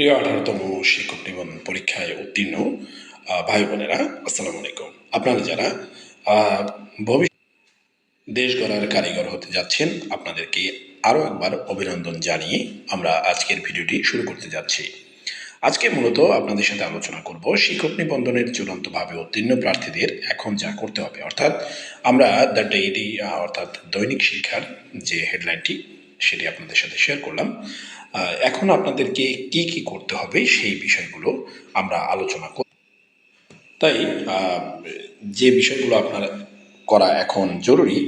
প্রিয় আঠারোতম শিক্ষক নিবন্ধন পরীক্ষায় উত্তীর্ণ ভাই বোনেরা, আসসালামু আলাইকুম। আপনারা যারা ভবিষ্যৎ দেশ গড়ার কারিগর হতে যাচ্ছেন, আপনাদেরকে আরও একবার অভিনন্দন জানিয়ে আমরা আজকের ভিডিওটি শুরু করতে যাচ্ছি। আজকে মূলত আপনাদের সাথে আলোচনা করব শিক্ষক নিবন্ধনের চূড়ান্তভাবে উত্তীর্ণ প্রার্থীদের এখন যা করতে হবে। অর্থাৎ আমরা দ্য ডেইলি অর্থাৎ দৈনিক শিক্ষার যে হেডলাইনটি সেটি আপনাদের সাথে শেয়ার করলাম। এখন আপনাদেরকে কি কি করতে হবে সেই বিষয়গুলো আমরা আলোচনা করব তাই যে বিষয়গুলো আপনার করা এখন জরুরি,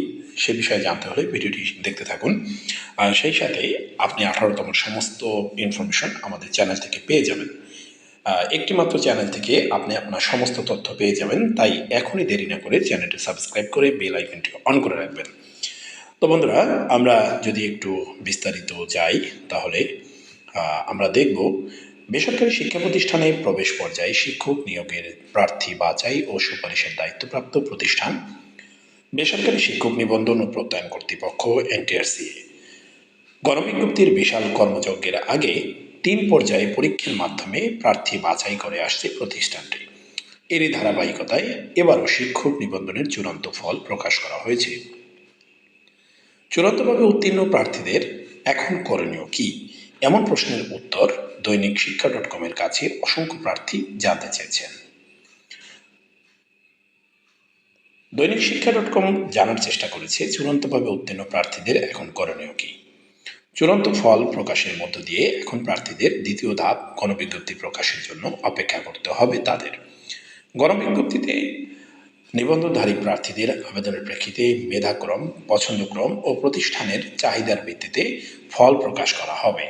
সে বিষয়ে জানতে হলে ভিডিওটি দেখতে থাকুন। আর সেই সাথে আপনি আঠারোতম সমস্ত ইনফরমেশন আমাদের চ্যানেল থেকে পেয়ে যাবেন। একটি মাত্র চ্যানেল থেকে আপনি আপনার সমস্ত তথ্য পেয়ে যাবেন। তাই এখনই দেরি না করে চ্যানেলটি সাবস্ক্রাইব করে বেল আইকনটি অন করে রাখবেন। তো বন্ধুরা, আমরা যদি একটু বিস্তারিত যাই, তাহলে আমরা দেখব বেসরকারি শিক্ষা প্রতিষ্ঠানে প্রবেশ পর্যায়ে শিক্ষক নিয়োগের প্রার্থী বাছাই ও সুপারিশের দায়িত্বপ্রাপ্ত প্রতিষ্ঠান বেসরকারি শিক্ষক নিবন্ধন ও প্রত্যয়ন কর্তৃপক্ষ, এনটিআরসি গণবিজ্ঞপ্তির বিশাল কর্মযজ্ঞের আগে তিন পর্যায়ে পরীক্ষার মাধ্যমে প্রার্থী বাছাই করে আসছে প্রতিষ্ঠানটি। এরই ধারাবাহিকতায় এবারও শিক্ষক নিবন্ধনের চূড়ান্ত ফল প্রকাশ করা হয়েছে। চূড়ান্তভাবে উত্তীর্ণ প্রার্থীদের এখন করণীয় কি? এমন প্রশ্নের উত্তর দৈনিক শিক্ষা ডট কমের কাছে অসংখ্য প্রার্থী জানতে চেয়েছেন। দৈনিক শিক্ষা ডট কম জানার চেষ্টা করেছে চূড়ান্তভাবে উত্তীর্ণ প্রার্থীদের এখন করণীয় কি? চূড়ান্ত ফল প্রকাশের মধ্য দিয়ে এখন প্রার্থীদের দ্বিতীয় ধাপ গণবিজ্ঞপ্তি প্রকাশের জন্য অপেক্ষা করতে হবে তাদের। গণবিজ্ঞপ্তিতে নিবন্ধনধারী প্রার্থীদের আবেদনের প্রেক্ষিতে মেধাক্রম, পছন্দক্রম ও প্রতিষ্ঠানের চাহিদার ভিত্তিতে ফল প্রকাশ করা হবে।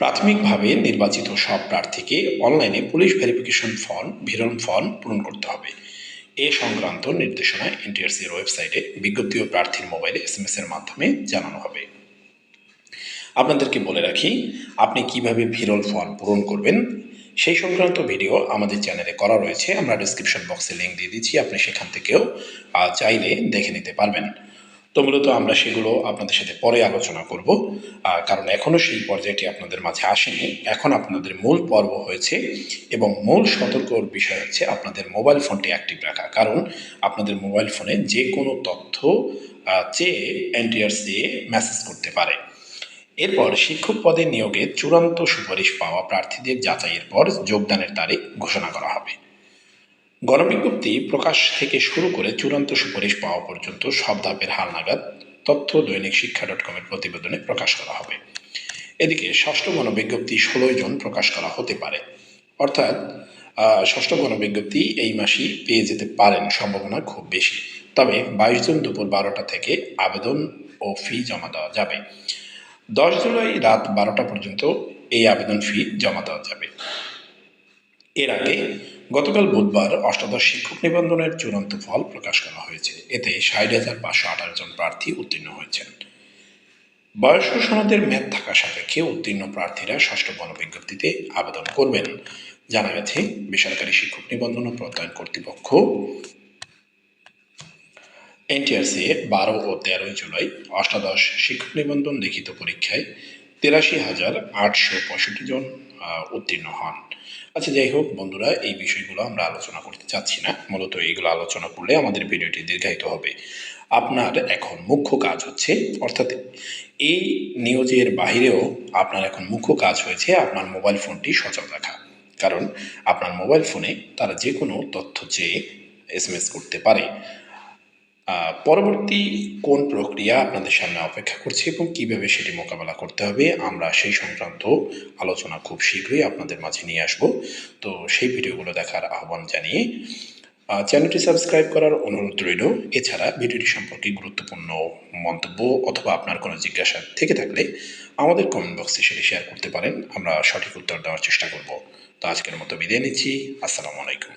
প্রাথমিকভাবে নির্বাচিত সব প্রার্থীকে অনলাইনে পুলিশ ভেরিফিকেশন ফর্ম ভিরন ফর্ম পূরণ করতে হবে। এ সংক্রান্ত নির্দেশনা এনটিআরসির ওয়েবসাইটে বিজ্ঞপ্তি ও প্রার্থীর মোবাইলে এস এম এস এর মাধ্যমে জানানো হবে। আপনাদেরকে বলে রাখি, আপনি কীভাবে ভিরল ফর্ম পূরণ করবেন সেই সংক্রান্ত ভিডিও আমাদের চ্যানেলে করা রয়েছে। আমরা ডিসক্রিপশন বক্সে লিঙ্ক দিয়ে দিচ্ছি, আপনি সেখান থেকেও চাইলে দেখে নিতে পারবেন। তো মূলত আমরা সেগুলো আপনাদের সাথে পরে আলোচনা করব। কারণ এখনও সেই পর্যায়টি আপনাদের মাঝে আসেনি। এখন আপনাদের মূল পর্ব হয়েছে এবং মূল সতর্কর বিষয় হচ্ছে আপনাদের মোবাইল ফোনটি অ্যাক্টিভ রাখা। কারণ আপনাদের মোবাইল ফোনে যে কোনো তথ্য চেয়ে এনটিআরসি মেসেজ করতে পারে। এরপর শিক্ষক পদে নিয়োগে চূড়ান্ত সুপারিশ পাওয়া প্রার্থীদের যাচাইয়ের পর যোগদানের তারিখ ঘোষণা করা হবে। গণবিজ্ঞপ্তি প্রকাশ থেকে শুরু করে চূড়ান্ত সুপারিশ পাওয়া পর্যন্ত সব ধাপের হালনাগাদ তথ্য দৈনিক শিক্ষা ডট কমের প্রতিবেদনে প্রকাশ করা হবে। এদিকে ষষ্ঠ গণবিজ্ঞপ্তি ষোলোই জন প্রকাশ করা হতে পারে। অর্থাৎ ষষ্ঠ গণবিজ্ঞপ্তি এই মাসেই পেয়ে যেতে পারেন সম্ভাবনা খুব বেশি। তবে বাইশ জুন দুপুর বারোটা থেকে আবেদন ও ফি জমা দেওয়া যাবে। দশ জুলাই রাত বারোটা পর্যন্ত এই আবেদন ফি জমা দেওয়া যাবে। এর আগে গতকাল বুধবার অষ্টাদশ শিক্ষক নিবন্ধনের চূড়ান্ত ফল প্রকাশ করা হয়েছে। এতে ষাট হাজার পাঁচশো আঠারো জন প্রার্থী উত্তীর্ণ হয়েছেন। বয়স্ক সনদের মেয়াদ থাকা সাপেক্ষে উত্তীর্ণ প্রার্থীরা ষষ্ঠ গণবিজ্ঞপ্তিতে আবেদন করবেন। জানা গেছে, বেসরকারি শিক্ষক নিবন্ধন ও প্রত্যয়ন কর্তৃপক্ষ এনটিআরসি বারো ও তেরোই জুলাই অষ্টাদশ শিক্ষক নিবন্ধন লিখিত পরীক্ষায় তেরাশি হাজার আটশো পঁয়ষট্টি জন উত্তীর্ণ হন। আচ্ছা যাই হোক বন্ধুরা, এই বিষয়গুলো আমরা আলোচনা করতে চাচ্ছি না। মূলত এইগুলো আলোচনা করলে আমাদের ভিডিওটি দীর্ঘায়িত হবে। আপনার এখন মুখ্য কাজ হচ্ছে, অর্থাৎ এই নিউজের বাহিরেও আপনার এখন মুখ্য কাজ হয়েছে আপনার মোবাইল ফোনটি সচল রাখা। কারণ আপনার মোবাইল ফোনে তারা যে কোনো তথ্য চেয়ে এস করতে পারে। পরবর্তী কোন প্রক্রিয়া আপনাদের সামনে অপেক্ষা করছে এবং কীভাবে সেটি মোকাবেলা করতে হবে, আমরা সেই সংক্রান্ত আলোচনা খুব শীঘ্রই আপনাদের মাঝে নিয়ে আসব। তো সেই ভিডিওগুলো দেখার আহ্বান জানিয়ে চ্যানেলটি সাবস্ক্রাইব করার অনুরোধ রইল। এছাড়া ভিডিওটি সম্পর্কে গুরুত্বপূর্ণ মন্তব্য অথবা আপনার কোনো জিজ্ঞাসা থেকে থাকলে আমাদের কমেন্ট বক্সে সেটি শেয়ার করতে পারেন। আমরা সঠিক উত্তর দেওয়ার চেষ্টা করব। তো আজকের মতো বিদায় নিচ্ছি। আসসালামু আলাইকুম।